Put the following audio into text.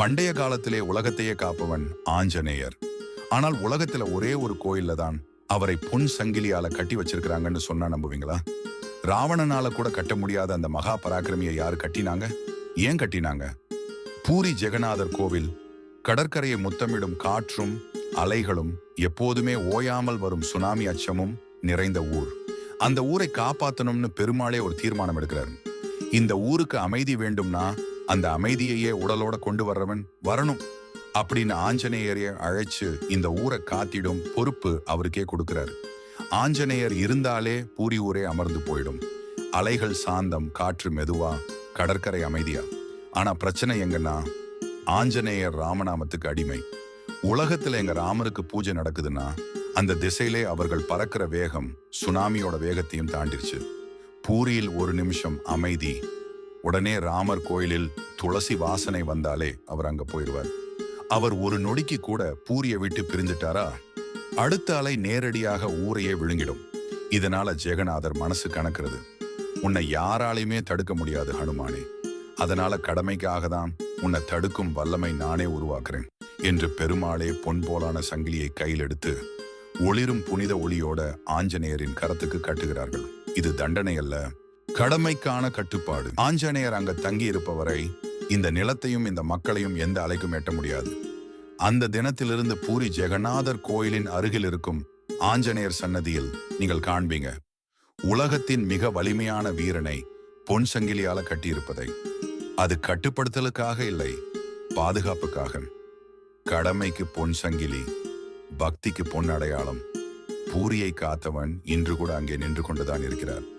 பண்டைய காலத்திலே உலகத்தையே காப்பவன் ஆஞ்சநேயர். ஆனால் உலகத்துல ஒரே ஒரு கோயில்ல தான் அவரை பொன் சங்கிலியால கட்டி வச்சிருக்கிறாங்கன்னு சொன்னா நம்புவீங்களா? ராவணனால கூட கட்ட முடியாத அந்த மகா பராக்கிரமியை யார் கட்டினாங்க? ஏன் கட்டினாங்க? பூரி ஜெகநாதர் கோவில் கடற்கரையை முத்தமிடும் காற்றும் அலைகளும் எப்போதுமே ஓயாமல் வரும் சுனாமி அச்சமும் நிறைந்த ஊர். அந்த ஊரை காப்பாத்தணும்னு பெருமாளே ஒரு தீர்மானம் எடுக்கிறார். இந்த ஊருக்கு அமைதி வேண்டும்னா அந்த அமைதியையே உடலோட கொண்டு வர்றவன் வரணும் அப்படின்னு ஆஞ்சநேயரை அழைச்சு இந்த ஊரை காத்திடும் பொறுப்பு அவருக்கே கொடுக்கிறாரு. ஆஞ்சநேயர் இருந்தாலே பூரி ஊரே அமர்ந்து போயிடும். அலைகள் சாந்தம் காற்று மெதுவா கடற்கரை அமைதியா. ஆனா பிரச்சனை எங்கன்னா ஆஞ்சநேயர் ராமநாமத்துக்கு அடிமை. உலகத்துல எங்க ராமருக்கு பூஜை நடக்குதுன்னா அந்த திசையிலே அவர்கள் பறக்கிற வேகம் சுனாமியோட வேகத்தையும் தாண்டிருச்சு. பூரியில் ஒரு நிமிஷம் அமைதி உடனே ராமர் கோயிலில் துளசி வாசனை வந்தாலே அவர் அங்க போயிடுவார் அவர் ஒரு நொடிக்கு கூட பூரியை விட்டு பிரிந்துட்டாரா? அடுத்த அலை நேரடியாக ஊரையே விழுங்கிடும். இதனால ஜெகநாதர் மனசு கணக்கிறது உன்னை யாராலையுமே தடுக்க முடியாது ஹனுமானே. அதனால கடமைக்காக தான் உன்னை தடுக்கும் வல்லமை நானே உருவாக்குறேன் என்று பெருமாளே பொன் போலான சங்கிலியை கையில் எடுத்து ஒளிரும் புனித ஒளியோட ஆஞ்சநேயரின் கரத்துக்கு கட்டுகிறார்கள். இது தண்டனை அல்ல கடமைக்கான கட்டுப்பாடு. ஆஞ்சநேயர் அங்க தங்கி இருப்பவரை இந்த நிலத்தையும் இந்த மக்களையும் எந்த அலைக்கும் எட்ட முடியாது. அந்த தினத்திலிருந்து பூரி ஜெகநாதர் கோயிலின் அருகில் இருக்கும் ஆஞ்சநேயர் சன்னதியில் நீங்கள் காண்பீங்க. உலகத்தின் மிக வலிமையான வீரனை பொன் சங்கிலியால கட்டியிருப்பதை. அது கட்டுப்படுத்தலுக்காக இல்லை பாதுகாப்புக்காக. கடமைக்கு பொன் சங்கிலி பக்திக்கு பொன் அடையாளம். பூரியை காத்தவன் இன்று கூட அங்கே நின்று கொண்டுதான் இருக்கிறார்.